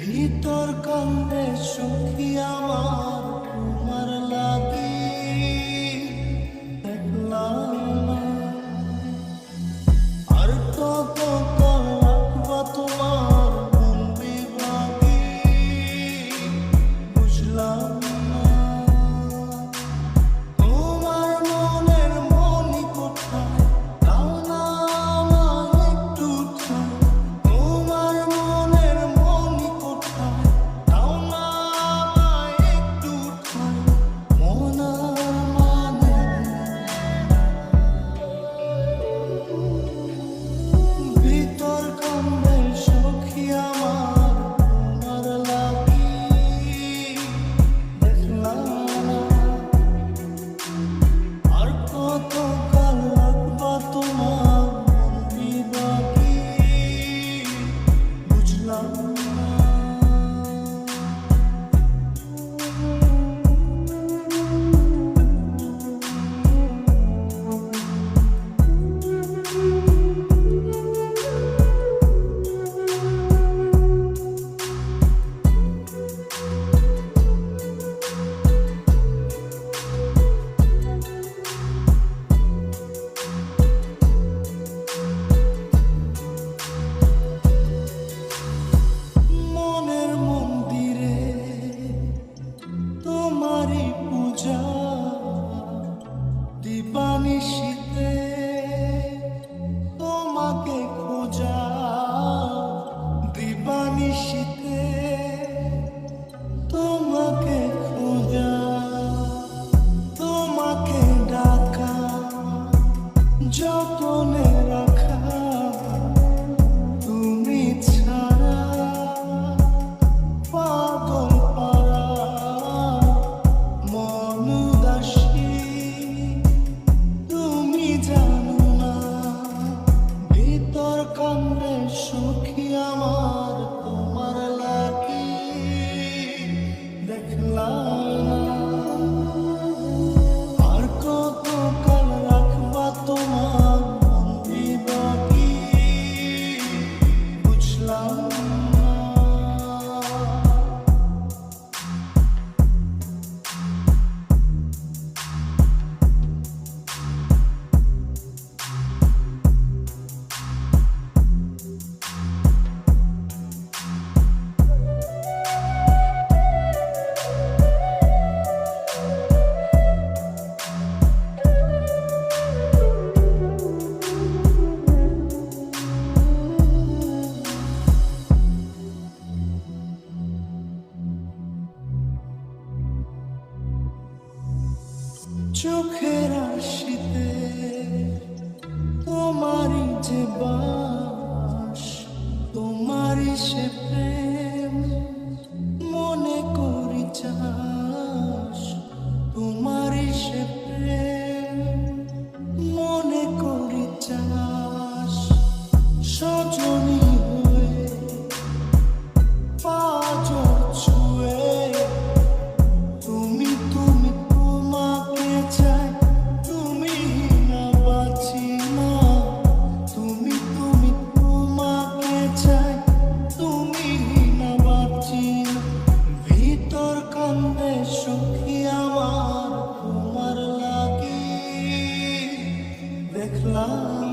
ভিতর কান্দে সখী আমার। Ishita. আশিতে তোমারই যে বাস cloud.